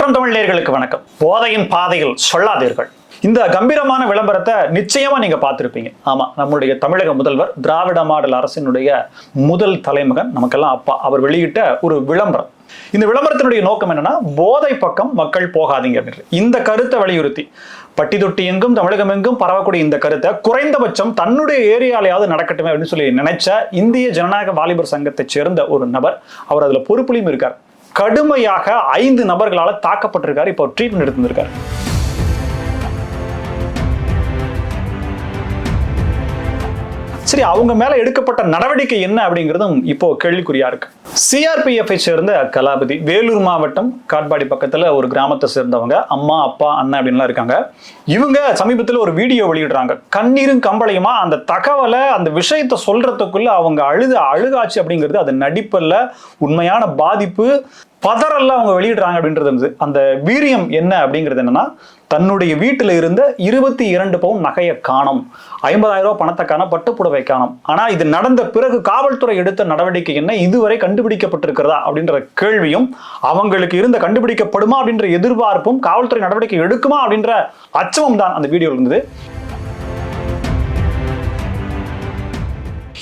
Spectrum Tamil வணக்கம். போதையின் பாதையில் சொல்லாதீர்கள். இந்த கம்பீரமான விளம்பரத்தை நிச்சயமா நீங்க பார்த்திருப்பீங்க. ஆமா நம்முடைய தமிழக முதல்வர் திராவிட மாடல் அரசினுடைய முதல் தலைமகன் நமக்கெல்லாம் அப்பா அவர் வெளியிட்ட ஒரு விளம்பரம். இந்த விளம்பரத்தினுடைய நோக்கம் என்னன்னா போதை பக்கம் மக்கள் போகாதீங்க அப்படின்னு. இந்த கருத்தை வலியுறுத்தி பட்டி தொட்டி எங்கும் தமிழகம் எங்கும் பரவக்கூடிய இந்த கருத்தை குறைந்தபட்சம் தன்னுடைய ஏரியாலையாவது நடக்கட்டுமே அப்படின்னு சொல்லி நினைச்ச இந்திய ஜனநாயக வாலிபர் சங்கத்தை சேர்ந்த ஒரு நபர் அவர் அதுல பொறுப்புலையும் இருக்கார். கடுமையாக ஐந்து நபர்களால் தாக்கப்பட்டிருக்காரு. இப்போ ட்ரீட்மெண்ட் எடுத்திருக்காரு சரி அவங்க மேல எடுக்கப்பட்ட நடவடிக்கை என்ன அப்படிங்கிறதும் இப்போ கேள்விக்குறியா இருக்கு. சிஆர்பிஎஃப் சேர்ந்த கலாபதி வேலூர் மாவட்டம் காட்பாடி பக்கத்துல ஒரு கிராமத்தை சேர்ந்தவங்க அம்மா அப்பா அண்ணன் அப்படின்லாம் இருக்காங்க. இவங்க சமீபத்தில் ஒரு வீடியோ வெளியிடுறாங்க. கண்ணீரும் கம்பளையுமா அந்த தகவலை அந்த விஷயத்தை சொல்றதுக்குள்ள அவங்க அழுது அழுகாச்சு அப்படிங்கிறது அது நடிப்பல்ல உண்மையான பாதிப்பு பதறல்ல அவங்க வெளியிடுறாங்க அப்படின்றது இருந்தது. அந்த வீரியம் என்ன அப்படிங்கிறது என்னன்னா தன்னுடைய வீட்டில் இருந்த இருபத்தி இரண்டு பவுன் நகையை காணும். ஐம்பதாயிரம் ரூபாய் பணத்தை காணோம் பட்டுப்புடவை காணும். ஆனால் இது நடந்த பிறகு காவல்துறை எடுத்த நடவடிக்கை என்ன? இதுவரை கண்டுபிடிக்கப்பட்டிருக்கிறதா? அப்படின்ற கேள்வியும் அவங்களுக்கு இருந்த கண்டுபிடிக்கப்படுமா அப்படின்ற எதிர்பார்ப்பும் காவல்துறை நடவடிக்கை எடுக்குமா அப்படின்ற அச்சமும் தான் அந்த வீடியோவில் இருந்தது.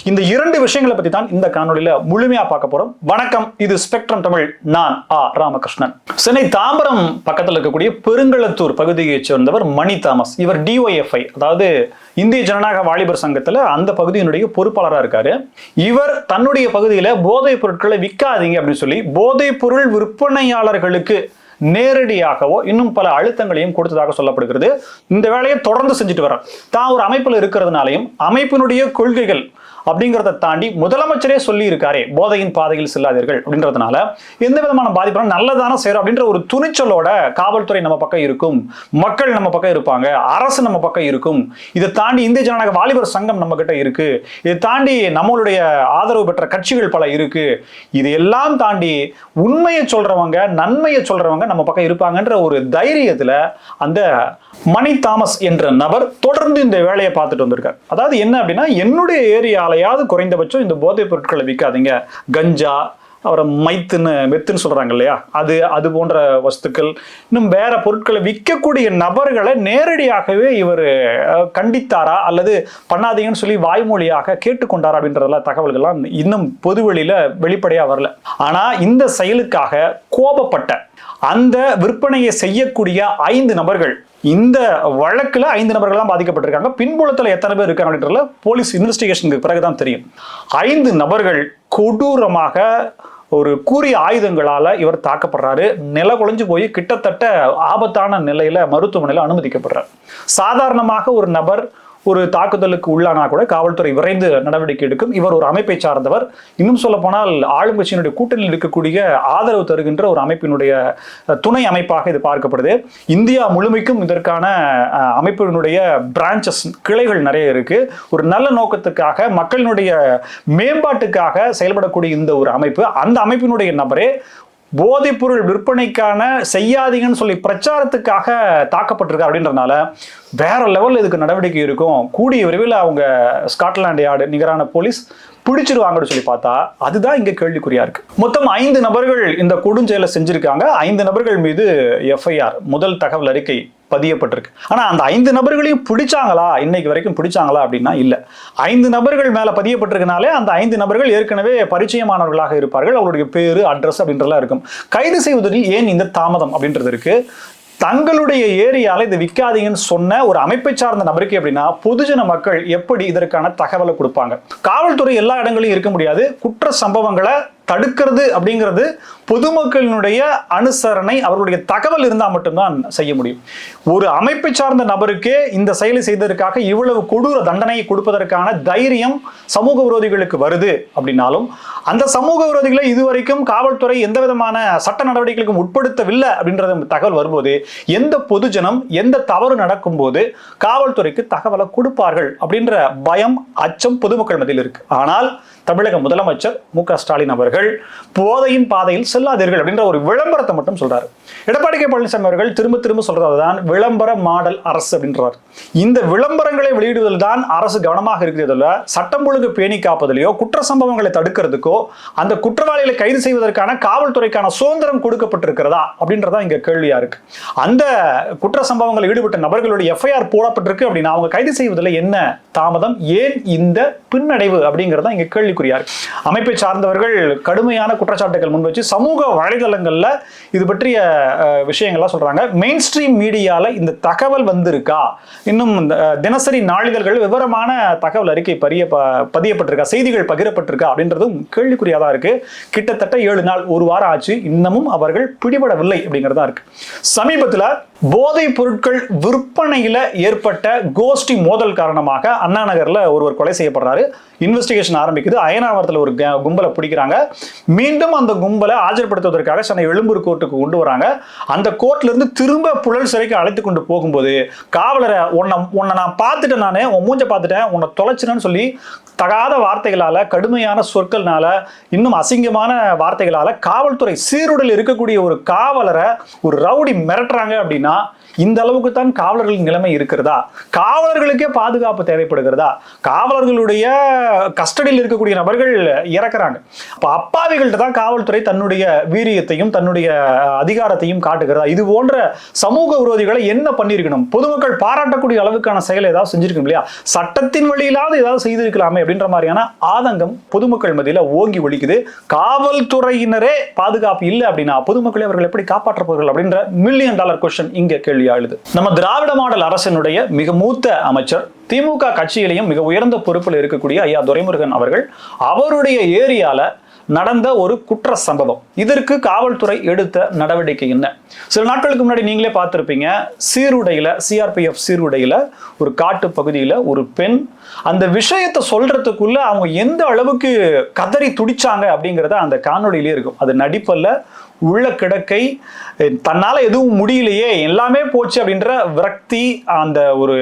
இந்த இரண்டு விஷயங்களை பற்றி தான் இந்த காணொலியில் முழுமையா பார்க்க போகிறோம் வணக்கம் இது ஸ்பெக்ட்ரம் தமிழ். நான் ஆ. ராமகிருஷ்ணன். சென்னை தாம்பரம் பக்கத்தில் இருக்கக்கூடிய பெருங்களத்தூர் பகுதியைச் சேர்ந்தவர் மணி தாமஸ். இவர் டிஒஎஃப்ஐ அதாவது இந்திய ஜனநாயக வாலிபர் சங்கத்தில் அந்த பகுதியினுடைய பொறுப்பாளராக இருக்காரு. இவர் தன்னுடைய பகுதியில் போதைப் பொருட்களை விற்காதீங்க அப்படின்னு சொல்லி போதைப் பொருள் விற்பனையாளர்களுக்கு நேரடியாகவோ இன்னும் பல அழுத்தங்களையும் கொடுத்ததாக சொல்லப்படுகிறது. இந்த வேலையை தொடர்ந்து செஞ்சுட்டு வர்றார். தான் ஒரு அமைப்பில் இருக்கிறதுனாலையும் அமைப்பினுடைய கொள்கைகள் அப்படிங்கிறத தாண்டி முதலமைச்சரே சொல்லி இருக்காரே போதையின் பாதையில் செல்லாதீர்கள் அப்படின்றதுனால எந்த விதமான பாதிப்பும் நல்லதான செய்யறோம் அப்படின்ற ஒரு துணிச்சலோட காவல்துறை நம்ம பக்கம் இருக்கும் மக்கள் நம்ம பக்கம் இருப்பாங்க அரசு நம்ம பக்கம் இருக்கும். இதை தாண்டி இந்திய ஜனநாயக வாலிபர் சங்கம் நம்ம கிட்ட இருக்கு. இதை தாண்டி நம்மளுடைய ஆதரவு பெற்ற கட்சிகள் பல இருக்கு. இது எல்லாம் தாண்டி உண்மையை சொல்றவங்க நன்மையை சொல்றவங்க நம்ம பக்கம் இருப்பாங்கன்ற ஒரு தைரியத்துல அந்த மணி தாமஸ் என்ற நபர் தொடர்ந்து இந்த வேலையை பார்த்துட்டு வந்திருக்கார். அதாவது என்ன அப்படின்னா என்னுடைய ஏரியாவில் எதையாவது குறைந்தபட்சம் இந்த போதைப் பொருட்களை விற்காதீங்க. கஞ்சா அப்புறம் மைத்துன்னு மெத்துன்னு சொல்கிறாங்க இல்லையா? அது அது போன்ற வஸ்துக்கள். இன்னும் வேற பொருட்களை விற்கக்கூடிய நபர்களை நேரடியாகவே இவர் கண்டித்தாரா? அல்லது பண்ணாதீங்கன்னு சொல்லி வாய்மொழியாக கேட்டுக்கொண்டாரா அப்படின்றதெல்லாம் தகவல்கள்லாம் இன்னும் பொதுவெளியில் வெளிப்படையாக வரல. ஆனால் இந்த செயலுக்காக கோபப்பட்ட அந்த விற்பனையை செய்யக்கூடிய ஐந்து நபர்கள் இந்த வழக்கில் ஐந்து நபர்கள் தான் பாதிக்கப்பட்டிருக்காங்க. பின்புலத்தில் எத்தனை பேர் இருக்காங்க அப்படின்றதுல போலீஸ் இன்வெஸ்டிகேஷனுக்கு பிறகுதான் தெரியும். ஐந்து நபர்கள் கொடூரமாக ஒரு கூறிய ஆயுதங்களால் இவர் தாக்கப்படுறாரு. நில குலைஞ்சு போய் கிட்டத்தட்ட ஆபத்தான நிலையில் மருத்துவமனையில் அனுமதிக்கப்படுறார். சாதாரணமாக ஒரு நபர் ஒரு தாக்குதலுக்கு உள்ளானா கூட காவல்துறை விரைந்து நடவடிக்கை எடுக்கும். இவர் ஒரு அமைப்பை சார்ந்தவர். இன்னும் சொல்ல போனால் ஆளுங்கட்சியினுடைய கூட்டணியில் இருக்கக்கூடிய ஆதரவு தருகின்ற ஒரு அமைப்பினுடைய துணை அமைப்பாக இது பார்க்கப்படுது. இந்தியா முழுமைக்கும் இதற்கான அமைப்பினுடைய பிரான்ச்சஸ் கிளைகள் நிறைய இருக்கு. ஒரு நல்ல நோக்கத்துக்காக மக்களினுடைய மேம்பாட்டுக்காக செயல்படக்கூடிய இந்த ஒரு அமைப்பு. அந்த அமைப்பினுடைய நபரே போதைப்பொருள் விற்பனைக்கான செய்யாதீங்கன்னு சொல்லி பிரச்சாரத்துக்காக தாக்கப்பட்டிருக்காரு அப்படின்றதுனால வேற லெவல் இதுக்கு நடவடிக்கை இருக்கும். கூடிய விரைவில் அவங்க ஸ்காட்லாண்ட் யார்டு நிகரான போலீஸ் பிடிச்சிருவாங்கன்னு சொல்லி பார்த்தா அதுதான் இங்க கேள்விக்குறியா இருக்கு. மொத்தம் ஐந்து நபர்கள் இந்த கொடுஞ்செயலை செஞ்சிருக்காங்க. ஐந்து நபர்கள் மீது எஃப்ஐஆர் முதல் தகவல் அறிக்கை பதியப்பட்டிருக்கு. ஆனால் அந்த ஐந்து நபர்களையும் பிடிச்சாங்களா? இன்னைக்கு வரைக்கும் பிடிச்சாங்களா அப்படின்னா இல்லை. ஐந்து நபர்கள் மேலே பதியப்பட்டிருக்கனாலே அந்த ஐந்து நபர்கள் ஏற்கனவே பரிச்சயமானவர்களாக இருப்பார்கள். அவருடைய பேரு அட்ரஸ் அப்படின்றலாம் இருக்கும். கைது செய்வதில் ஏன் இந்த தாமதம் அப்படின்றது இருக்கு? தங்களுடைய ஏரியால இதை விற்காதீங்கன்னு சொன்ன ஒரு அமைப்பை சார்ந்த நபருக்கு அப்படின்னா பொதுஜன மக்கள் எப்படி இதற்கான தகவலை கொடுப்பாங்க? காவல்துறை எல்லா இடங்களையும் இருக்க முடியாது. குற்ற சம்பவங்களை தடுக்கிறது அப்படிங்கிறது பொதுமக்களினுடைய அனுசரணை அவர்களுடைய தகவல் இருந்தால் மட்டும்தான் செய்ய முடியும். ஒரு அமைப்பை சார்ந்த நபருக்கே இந்த செயலை செய்ததற்காக இவ்வளவு கொடூர தண்டனையை கொடுப்பதற்கான தைரியம் சமூக விரோதிகளுக்கு வருது அப்படின்னாலும் அந்த சமூக விரோதிகளை இதுவரைக்கும் காவல்துறை எந்த விதமான சட்ட நடவடிக்கைகளுக்கும் உட்படுத்தவில்லை அப்படின்றது தகவல் வரும்போது எந்த பொதுஜனம் எந்த தவறு நடக்கும்போது காவல்துறைக்கு தகவலை கொடுப்பார்கள் அப்படின்ற பயம் அச்சம் பொதுமக்கள் மத்தியில் இருக்கு. ஆனால் தமிழக முதலமைச்சர் மு க ஸ்டாலின் அவர்கள் போதையின் பாதையில் செல்லாதீர்கள் அப்படின்ற ஒரு விளம்பரத்தை மட்டும் சொல்றாரு. எடப்பாடி கே பழனிசாமி அவர்கள் திரும்ப திரும்ப சொல்றதுதான் விளம்பர மாடல் அரசு அப்படின்றார். இந்த விளம்பரங்களை வெளியிடுவதில் தான் அரசு கவனமாக இருக்கிறதுல சட்டம் ஒழுங்கு பேணி காப்பதிலேயோ குற்ற சம்பவங்களை தடுக்கிறதுக்கோ அந்த குற்றவாளிகளை கைது செய்வதற்கான காவல்துறைக்கான சுதந்திரம் கொடுக்கப்பட்டிருக்கிறதா அப்படின்றதா இங்க கேள்வியா இருக்கு. அந்த குற்ற சம்பவங்களில் ஈடுபட்ட நபர்களுடைய எஃப்ஐஆர் போடப்பட்டிருக்கு அப்படின்னா அவங்க கைது செய்வதில் என்ன தாமதம்? ஏன் இந்த பின்னடைவு அப்படிங்கிறதா இங்க கேள்வி கேள்விக்குறியார். அமைப்பை சார்ந்தவர்கள் கடுமையான குற்றச்சாட்டுகள் முன் வச்சு சமூக வலைதளங்களில் இது பற்றிய விஷயங்கள்லாம் சொல்றாங்க. மெயின் ஸ்ட்ரீம் மீடியாவில் இந்த தகவல் வந்திருக்கா? இன்னும் இந்த, தினசரி நாளிதழ்கள் விவரமான தகவல் அறிக்கை பரிய பதியப்பட்டிருக்கா? செய்திகள் பகிரப்பட்டிருக்கா? அப்படின்றதும் கேள்விக்குறியாக தான் இருக்கு. கிட்டத்தட்ட ஏழு நாள் ஒரு வாரம் ஆச்சு. இன்னமும் அவர்கள் பிடிபடவில்லை அப்படிங்கிறதா இருக்கு. சமீபத்தில் போதைப் பொருட்கள் விற்பனையில் ஏற்பட்ட கோஷ்டி மோதல் காரணமாக அண்ணா நகரில் ஒருவர் கொலை செய்யப்படுறாரு. இன்வெஸ்டிகேஷன் ஆரம்பிக்குது. அயனாவரத்தில் ஒரு க- கும்பலை பிடிக்கிறாங்க. மீண்டும் அந்த கும்பலை ஆஜர்படுத்துவதற்காக சென்னை எழும்பூர் கோர்ட்டுக்கு கொண்டு வராங்க. அந்த கோர்ட்லேருந்து திரும்ப புழல் சிறைக்கு அழைத்து கொண்டு போகும்போது காவலரை உன்னை உன்னை நான் பார்த்துட்டேன் நான் உன் மூஞ்ச பார்த்துட்டேன் உன்னை தொலைச்சினேன்னு சொல்லி தகாத வார்த்தைகளால் கடுமையான சொற்கள்னால இன்னும் அசிங்கமான வார்த்தைகளால் காவல்துறை சீருடல் இருக்கக்கூடிய ஒரு காவலரை ஒரு ரவுடி மிரட்டுறாங்க அப்படின்னா இந்த அளவுக்கு தான் காவலர்களின் நிலைமை இருக்கிறதா? காவலர்களுக்கே பாதுகாப்பு தேவைப்படுகிறதா? காவலர்களுடைய கஸ்டடியில் இருக்கக்கூடிய நபர்கள் இறக்குறாங்க. அப்போ அப்பாவிகள்ட்ட தான் காவல்துறை தன்னுடைய வீரியத்தையும் தன்னுடைய அதிகாரத்தையும் காட்டுகிறதா? இது போன்ற சமூக விரோதிகளை என்ன பண்ணியிருக்கணும்? பொதுமக்கள் பாராட்டக்கூடிய அளவுக்கான செயல் ஏதாவது செஞ்சிருக்கணும் இல்லையா? சட்டத்தின் வழியிலாவது ஏதாவது செய்திருக்கலாமே அப்படின்ற மாதிரியான ஆதங்கம் பொதுமக்கள் மத்தியில் ஓங்கி ஒழிக்குது காவல்துறையினரே பாதுகாப்பு இல்லை அப்படின்னா பொதுமக்களை அவர்கள் எப்படி காப்பாற்றப்போகிறார்கள் அப்படின்ற மில்லியன் டாலர் கொஸ்டின் இங்கே கேள்வி ஆளுது நம்ம திராவிட மாடல் அரசினுடைய மிக மூத்த அமைச்சர் திமுக கட்சியிலையும் மிக உயர்ந்த பொறுப்பில் இருக்கக்கூடிய ஐயா துரைமுருகன் அவர்கள் அவருடைய ஏரியால நடந்த ஒரு குற்ற சம்பவம். இதற்கு காவல்துறை எடுத்த நடவடிக்கை என்ன? சில நாட்களுக்கு முன்னாடி நீங்களே பார்த்திருப்பீங்க சீருடையில சிஆர்பிஎஃப் சீருடையில ஒரு காட்டு பகுதியில ஒரு பெண் அந்த விஷயத்தை சொல்றதுக்குள்ள அவங்க எந்த அளவுக்கு கதறி துடிச்சாங்க அப்படிங்கிறத அந்த காணொலியிலே இருக்கும். அது நடிப்பல்ல உள்ள கிடக்கை தன்னால் எதுவும் முடியலையே எல்லாமே போச்சு அப்படின்ற விரக்தி அந்த ஒரு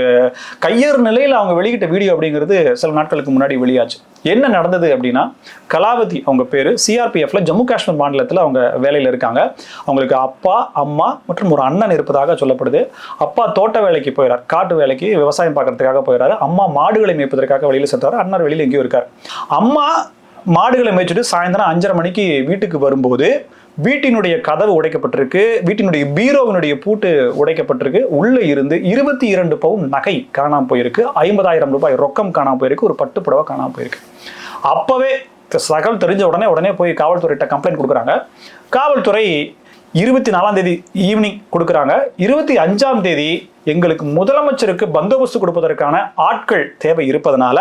கையேறு நிலையில் அவங்க வெளியிட்ட வீடியோ அப்படிங்கிறது சில நாட்களுக்கு முன்னாடி வெளியாச்சு. என்ன நடந்தது அப்படின்னா கலாவதி அவங்க பேர் சிஆர்பிஎஃப்ல ஜம்மு காஷ்மீர் மாநிலத்தில் அவங்க வேலையில் இருக்காங்க. அவங்களுக்கு அப்பா அம்மா மற்றும் ஒரு அண்ணன் இருப்பதாக சொல்லப்படுது. அப்பா தோட்ட வேலைக்கு போயிறார் காட்டு வேலைக்கு விவசாயம் பார்க்கறதுக்காக போயிறாரு. அம்மா மாடுகளை மேய்ப்பதற்காக வெளியில் சென்றார். அண்ணன் வெளியில் எங்கேயும் இருக்கார். அம்மா மாடுகளை மேய்ச்சிட்டு சாயந்தரம் அஞ்சரை மணிக்கு வீட்டுக்கு வரும்போது வீட்டினுடைய கதவு உடைக்கப்பட்டிருக்கு வீட்டினுடைய பீரோவினுடைய பூட்டு உடைக்கப்பட்டிருக்கு. உள்ள இருந்து இருபத்தி இரண்டு பவுன் நகை காணாமல் போயிருக்கு. ஐம்பதாயிரம் ரூபாய் ரொக்கம் காணாமல் போயிருக்கு. ஒரு பட்டு புடவை காணாமல் போயிருக்கு. அப்பவே தகவல் தெரிஞ்ச உடனே உடனே போய் காவல்துறையிட்ட கம்ப்ளைண்ட் கொடுக்குறாங்க. காவல்துறை இருபத்தி நாலாம் தேதி ஈவினிங் கொடுக்குறாங்க. இருபத்தி அஞ்சாம் தேதி எங்களுக்கு முதலமைச்சருக்கு பந்தோபஸ்து கொடுப்பதற்கான ஆட்கள் தேவை இருப்பதனால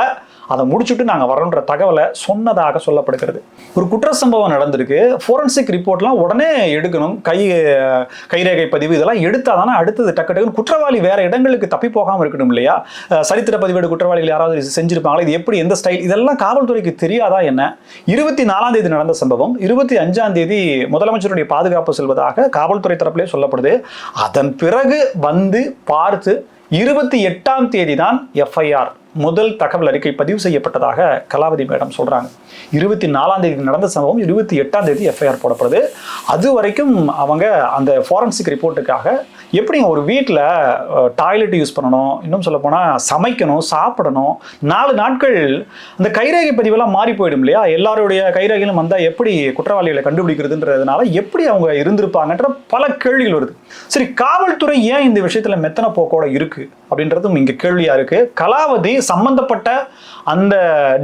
அதை முடிச்சுட்டு நாங்கள் வரோன்ற தகவலை சொன்னதாக சொல்லப்படுகிறது. ஒரு குற்ற சம்பவம் நடந்திருக்கு. ஃபோரன்சிக் ரிப்போர்ட்லாம் உடனே எடுக்கணும். கை கைரேகை பதிவு இதெல்லாம் எடுத்தால் தானே அடுத்தது டக்கு டக்குன்னு குற்றவாளி வேற இடங்களுக்கு தப்பி போகாமல் இருக்கணும் இல்லையா? சரித்திர பதிவேடு குற்றவாளிகள் யாராவது இது செஞ்சிருப்பாங்களா? இது எப்படி? எந்த ஸ்டைல் இதெல்லாம் காவல்துறைக்கு தெரியாதா என்ன? இருபத்தி நாலாம் தேதி நடந்த சம்பவம். இருபத்தி அஞ்சாம் தேதி முதலமைச்சருடைய பாதுகாப்பு செல்வதாக காவல்துறை தரப்பிலே சொல்லப்படுது. அதன் பிறகு வந்து பார்த்து இருபத்தி எட்டாம் தேதி தான் எஃப்ஐஆர் முதல் தகவல் அறிக்கை பதிவு செய்யப்பட்டதாக கலாவதி மேடம் சொல்கிறாங்க இருபத்தி நாலாம் தேதி நடந்த சம்பவம் இருபத்தி எட்டாம் தேதி எஃப்ஐஆர் போடப்படுது. அது வரைக்கும் அவங்க அந்த ஃபாரன்சிக் ரிப்போர்ட்டுக்காக எப்படி ஒரு வீட்டில் டாய்லெட் யூஸ் பண்ணணும் இன்னும் சொல்லப்போனால் சமைக்கணும் சாப்பிடணும் நாலு நாட்கள் அந்த கைரேகை பதிவெல்லாம் மாறி போயிடும் இல்லையா? எல்லாருடைய கைரேகையிலும் வந்தால் எப்படி குற்றவாளிகளை கண்டுபிடிக்கிறதுன்றதுனால எப்படி அவங்க இருந்திருப்பாங்கன்ற பல கேள்விகள் வருது. சரி காவல்துறை ஏன் இந்த விஷயத்தில் மெத்தன போக்கோட இருக்குது அப்படின்றதும் இங்கே கேள்வியாக இருக்கு. கலாவதி சம்பந்தப்பட்ட அந்த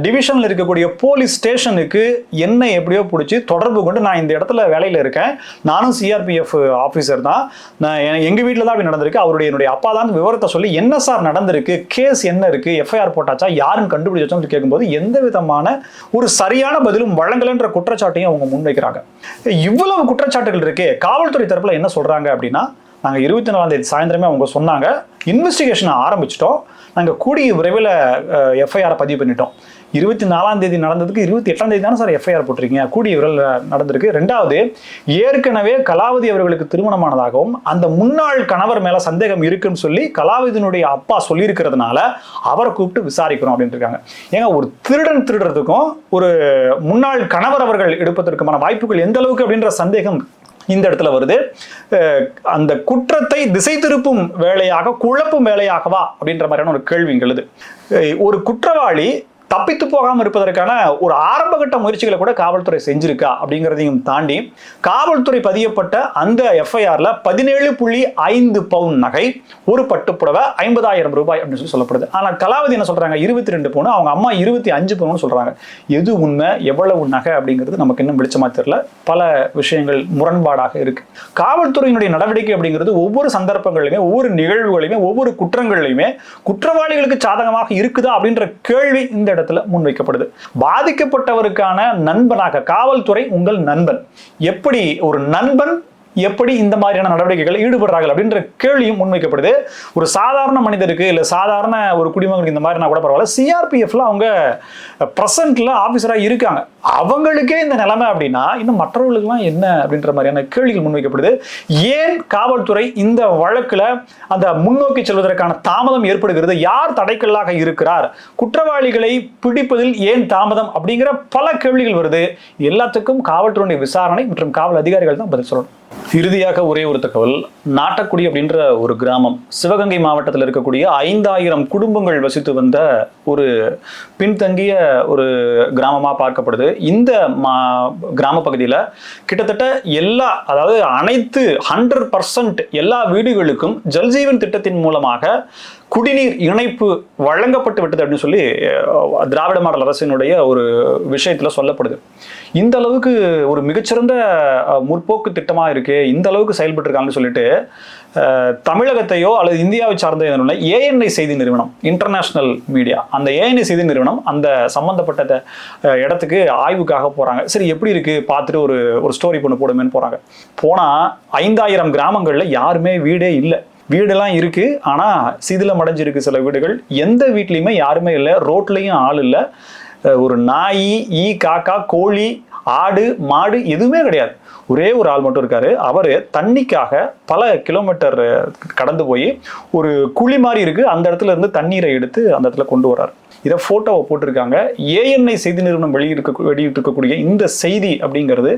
டிவிஷனில் இருக்கக்கூடிய போலீஸ் ஸ்டேஷனுக்கு என்ன எப்படியோ பிடிச்சி தொடர்பு கொண்டு நான் இந்த இடத்துல வேலையில் இருக்கேன். நானும் சிஆர்பிஎஃப் ஆஃபீஸர் தான். நான் எ- எங்க வீட்டில் தான் அப்படி நடந்திருக்கு. அவருடைய என்னுடைய அப்பா தான் விவரத்தை சொல்லி என்ன சார் நடந்திருக்கு கேஸ் என்ன இருக்கு எஃப்ஐஆர் போட்டாச்சா யாருன்னு கண்டுபிடிச்சான்னு கேட்கும்போது எந்த விதமான ஒரு சரியான பதிலும் வழங்கலைன்ற குற்றச்சாட்டையும் அவங்க முன்வைக்கிறாங்க. இவ்வளவு குற்றச்சாட்டுகள் இருக்கே காவல்துறை தரப்புல என்ன சொல்றாங்க அப்படின்னா நாங்கள் இருபத்தி நாலாம் தேதி சாயந்தரமே அவங்க சொன்னாங்க. இன்வெஸ்டிகேஷனை ஆரம்பிச்சிட்டோம். நாங்கள் கூடிய விரைவில் எஃப்ஐஆரை பதிவு பண்ணிட்டோம். இருபத்தி நாலாம் தேதி நடந்ததுக்கு இருபத்தி எட்டாம் தேதி தானே சார் எஃப்ஐஆர் போட்டிருக்கீங்க? கூடிய விரல் நடந்திருக்கு. ரெண்டாவது ஏற்கனவே கலாவதி அவர்களுக்கு திருமணமானதாகவும் அந்த முன்னாள் கணவர் மேல சந்தேகம் இருக்குன்னு சொல்லி கலாவதியினுடைய அப்பா சொல்லியிருக்கிறதுனால அவரை கூப்பிட்டு விசாரிக்கிறோம் அப்படின்னு இருக்காங்க. ஏங்க ஒரு திருடன் திருடுறதுக்கும் ஒரு முன்னாள் கணவர் அவர்கள் எடுப்பதற்குமான வாய்ப்புகள் எந்த அளவுக்கு அப்படின்ற சந்தேகம் இந்த இடத்துல வருது. அந்த குற்றத்தை திசை திருப்பும் வேலையாக குழப்பும் வேலையாகவா அப்படின்ற மாதிரியான ஒரு கேள்வி எழுது. ஒரு குற்றவாளி தப்பித்து போகாமல் இருப்பதற்கான ஒரு ஆரம்பகட்ட முயற்சிகளை கூட காவல்துறை செஞ்சிருக்கா அப்படிங்கிறதையும் தாண்டி காவல்துறை பதியப்பட்ட அந்த எஃப்ஐஆரில் பதினேழு புள்ளி ஐந்து பவுன் நகை ஒரு பட்டுப்புடவை ஐம்பதாயிரம் ரூபாய் அப்படின்னு சொல்லி சொல்லப்படுது. ஆனால் கலாவதி என்ன சொல்கிறாங்க இருபத்தி ரெண்டு பவுன். அவங்க அம்மா இருபத்தி அஞ்சு பவுன் சொல்கிறாங்க எது உண்மை? எவ்வளவு நகை அப்படிங்கிறது நமக்கு இன்னும் வெளிச்சமா தெரியல. பல விஷயங்கள் முரண்பாடாக இருக்கு. காவல்துறையினுடைய நடவடிக்கை அப்படிங்கிறது ஒவ்வொரு சந்தர்ப்பங்களிலுமே ஒவ்வொரு நிகழ்வுகளையுமே ஒவ்வொரு குற்றங்களையுமே குற்றவாளிகளுக்கு சாதகமாக இருக்குதா அப்படின்ற கேள்வி இந்த இடத்துல முன்வைக்கப்படுது. பாதிக்கப்பட்டவருக்கான நண்பனாக காவல்துறை உங்கள் நண்பன். எப்படி ஒரு நண்பன் எப்படி இந்த மாதிரியான நடவடிக்கைகள் ஈடுபடுறார்கள் அப்படின்ற கேள்வியும் முன்வைக்கப்படுது. ஒரு சாதாரண மனிதருக்கு இல்லை சாதாரண ஒரு குடிமகனுக்கு இந்த மாதிரினா கூட பரவாயில்ல சிஆர்பிஎஃப்ல அவங்க ப்ரெசண்ட்ல ஆஃபீஸராக இருக்காங்க. அவங்களுக்கே இந்த நிலைமை அப்படின்னா இன்னும் மற்றவர்களுக்கெல்லாம் என்ன அப்படின்ற மாதிரியான கேள்விகள் முன்வைக்கப்படுது. ஏன் காவல்துறை இந்த வழக்கில் அந்த முன்னோக்கி செல்வதற்கான தாமதம் ஏற்படுகிறது? யார் தடைக்கல்லாக இருக்கிறார்? குற்றவாளிகளை பிடிப்பதில் ஏன் தாமதம்? அப்படிங்கிற பல கேள்விகள் வருது. எல்லாத்துக்கும் காவல்துறையுடைய விசாரணை மற்றும் காவல் அதிகாரிகள் தான் பதில் சொல்லணும். இறுதியாக ஒரே ஒரு தகவல் நாட்டக்குடி அப்படின்ற ஒரு கிராமம் சிவகங்கை மாவட்டத்தில் இருக்கக்கூடிய ஐந்தாயிரம் குடும்பங்கள் வசித்து வந்த ஒரு பின்தங்கிய ஒரு கிராமமாக பார்க்கப்படுது. இந்த மா கிராம பகுதியில் கிட்டத்தட்ட எல்லா அதாவது அனைத்து ஹண்ட்ரட் பர்சன்ட் எல்லா வீடுகளுக்கும் ஜல்ஜீவன் திட்டத்தின் மூலமாக குடிநீர் இணைப்பு வழங்கப்பட்டு விட்டது அப்படின்னு சொல்லி திராவிட மாடல் அரசினுடைய ஒரு விஷயத்தில் சொல்லப்படுது. இந்த அளவுக்கு ஒரு மிகச்சிறந்த முற்போக்கு திட்டமாக இருக்கு இந்த அளவுக்கு செயல்பட்டுருக்காங்கன்னு சொல்லிட்டு தமிழகத்தையோ அல்லது இந்தியாவை சார்ந்த ஏஎன்ஐ செய்தி நிறுவனம் இன்டர்நேஷ்னல் மீடியா அந்த ஏஎன்ஐ செய்தி நிறுவனம் அந்த சம்மந்தப்பட்ட இடத்துக்கு ஆய்வுக்காக போகிறாங்க சரி எப்படி இருக்குது பார்த்துட்டு ஒரு ஒரு ஸ்டோரி பண்ண போடுமேன்னு போகிறாங்க போனால் ஐந்தாயிரம் கிராமங்களில் யாருமே வீடே இல்லை. வீடெல்லாம் இருக்கு. ஆனா சிதிலம் அடைஞ்சிருக்கு சில வீடுகள். எந்த வீட்லேயுமே யாருமே இல்லை. ரோட்லையும் ஆள் இல்லை. ஒரு நாய் ஈ காக்கா கோழி ஆடு மாடு எதுவுமே கிடையாது. ஒரே ஒரு ஆள் மட்டும் இருக்காரு. அவர் தண்ணிக்காக பல கிலோமீட்டர் கடந்து போய் ஒரு குழி மாதிரி இருக்கு. அந்த இடத்துல இருந்து தண்ணீரை எடுத்து அந்த இடத்துல கொண்டு வர்றாரு. இதை ஃபோட்டோவை போட்டிருக்காங்க. ஏஎன்ஐ செய்தி நிறுவனம் வெளியிட்டு வெளியிட்டிருக்கக்கூடிய இந்த செய்தி அப்படிங்கிறது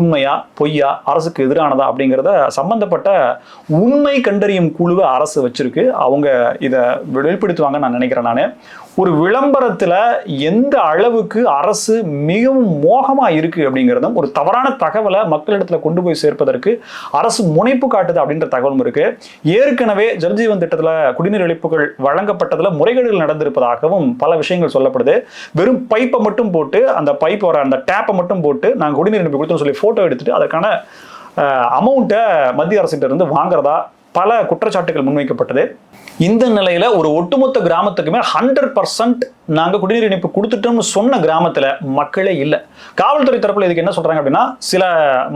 உண்மையா பொய்யா அரசுக்கு எதிரானதா அப்படிங்கிறத சம்பந்தப்பட்ட உண்மை கண்டறியும் குழுவை அரசு வச்சிருக்கு. அவங்க இதை வெளிப்படுத்துவாங்க நான் நினைக்கிறேன் நான். ஒரு விளம்பரத்தில் எந்த அளவுக்கு அரசு மிகவும் மோகமாக இருக்குது அப்படிங்கிறதும் ஒரு தவறான தகவலை மக்களிடத்தில் கொண்டு போய் சேர்ப்பதற்கு அரசு முனைப்பு காட்டுது அப்படின்ற தகவலும் இருக்குது ஏற்கனவே ஜல்ஜீவன் திட்டத்தில் குடிநீர் இழப்புகள் வழங்கப்பட்டதில் முறைகேடுகள் நடந்திருப்பதாகவும் பல விஷயங்கள் சொல்லப்படுது. வெறும் பைப்பை மட்டும் போட்டு அந்த பைப் வர அந்த டேப்பை மட்டும் போட்டு நாங்கள் குடிநீர் இணைப்பு கொடுத்தோம்னு சொல்லி ஃபோட்டோ எடுத்துட்டு அதற்கான அமௌண்ட்டை மத்திய அரசுகிட்ட இருந்து வாங்குறதா பல குற்றச்சாட்டுகள் முன்வைக்கப்பட்டது. இந்த நிலையில ஒரு ஒட்டுமொத்த கிராமத்துக்குமே ஹண்ட்ரட் பர்சன்ட் நாங்கள் குடிநீர் இணைப்பு கொடுத்துட்டோம்னு சொன்ன கிராமத்தில் மக்களே இல்லை. காவல்துறை தரப்பில் இதுக்கு என்ன சொல்கிறாங்க அப்படின்னா சில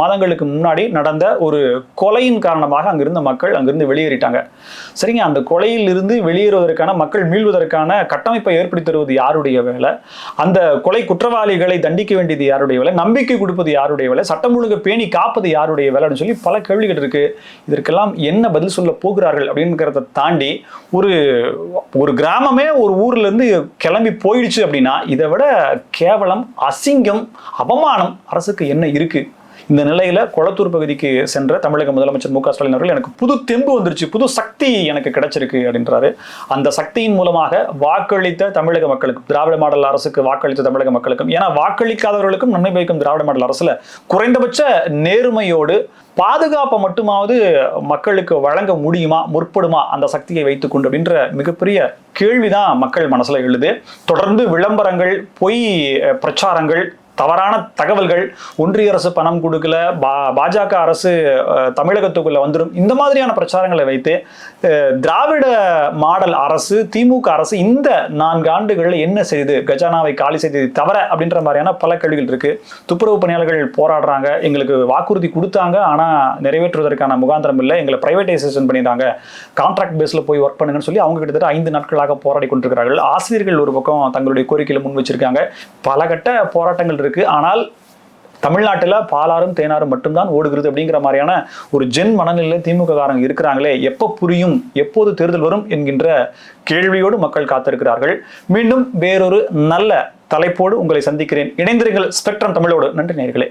மாதங்களுக்கு முன்னாடி நடந்த ஒரு கொலையின் காரணமாக அங்கிருந்த மக்கள் அங்கிருந்து வெளியேறிட்டாங்க. சரிங்க அந்த கொலையிலிருந்து வெளியேறுவதற்கான மக்கள் மீள்வதற்கான கட்டமைப்பை ஏற்படுத்தி தருவது யாருடைய வேலை? அந்த கொலை குற்றவாளிகளை தண்டிக்க வேண்டியது யாருடைய வேலை? நம்பிக்கை கொடுப்பது யாருடைய வேலை? சட்டம் ஒழுங்கு பேணி காப்பது யாருடைய வேலை அப்படின்னு சொல்லி பல கேள்விகள் இருக்கு. இதற்கெல்லாம் என்ன பதில் சொல்ல போகிறார்கள் அப்படிங்கிறத தாண்டி ஒரு ஒரு கிராமமே ஒரு ஊர்லேருந்து கிளம்பி கிளம்பி போயிடுச்சு அப்படின்னா இதை விட கேவலம் அசிங்கம் அவமானம் அரசுக்கு என்ன இருக்கு? இந்த நிலையில கொளத்தூர் பகுதிக்கு சென்ற தமிழக முதலமைச்சர் மு க ஸ்டாலின் அவர்கள் எனக்கு புது தெம்பு வந்துருச்சு புது சக்தி எனக்கு கிடைச்சிருக்கு அப்படின்றாரு. அந்த சக்தியின் மூலமாக வாக்களித்த தமிழக மக்களுக்கும் திராவிட மாடல் அரசுக்கு வாக்களித்த தமிழக மக்களுக்கும் ஏன்னா வாக்களிக்காதவர்களுக்கும் நன்மை பயக்கும் திராவிட மாடல் அரசுல குறைந்தபட்ச நேர்மையோடு பாதுகாப்பை மட்டுமாவது மக்களுக்கு வழங்க முடியுமா முற்படுமா அந்த சக்தியை வைத்துக்கொண்டு அப்படின்ற மிகப்பெரிய கேள்விதான் மக்கள் மனசுல எழுது. தொடர்ந்து விளம்பரங்கள் பொய் பிரச்சாரங்கள் தவறான தகவல்கள் ஒன்றிய அரசு பணம் கொடுக்கல பா- பாஜக அரசு தமிழகத்துக்குள்ளே தமிழகத்துக்குள்ள வந்துடும் இந்த மாதிரியான பிரச்சாரங்களை வைத்து திராவிட மாடல் அரசு திமுக அரசு இந்த நான்கு ஆண்டுகளில் என்ன செய்து கஜானாவை காலி செய்தது தவிர அப்படின்ற மாதிரியான பல கேள்விகள் இருக்குது துப்புரவு பணியாளர்கள் போராடுறாங்க எங்களுக்கு வாக்குறுதி கொடுத்தாங்க ஆனால் நிறைவேற்றுவதற்கான முகாந்திரம் இல்லை எங்களை பிரைவேட்டைசேஷன் பண்ணிடுறாங்க கான்ட்ராக்ட் பேஸில் போய் ஒர்க் பண்ணுங்கன்னு சொல்லி அவங்க கிட்டத்தட்ட ஐந்து நாட்களாக போராடி கொண்டிருக்கிறார்கள். ஆசிரியர்கள் ஒரு பக்கம் தங்களுடைய கோரிக்கையில் முன் வச்சிருக்காங்க. பல கட்ட போராட்டங்கள் இருக்கு. ஆனால் தமிழ்நாட்டில் பாலாறும் தேனாரும் மட்டும்தான் ஓடுகிறது அப்படிங்கிற மாதிரியான ஒரு ஜென் மனநிலையில் திமுக காரங்க இருக்கிறாங்களே எப்போ புரியும் எப்போது தேர்தல் வரும் என்கின்ற கேள்வியோடு மக்கள் காத்திருக்கிறார்கள். மீண்டும் வேறொரு நல்ல தலைப்போடு உங்களை சந்திக்கிறேன். இணைந்திருங்கள் ஸ்பெக்ட்ரம் தமிழோடு. நன்றி நேர்களே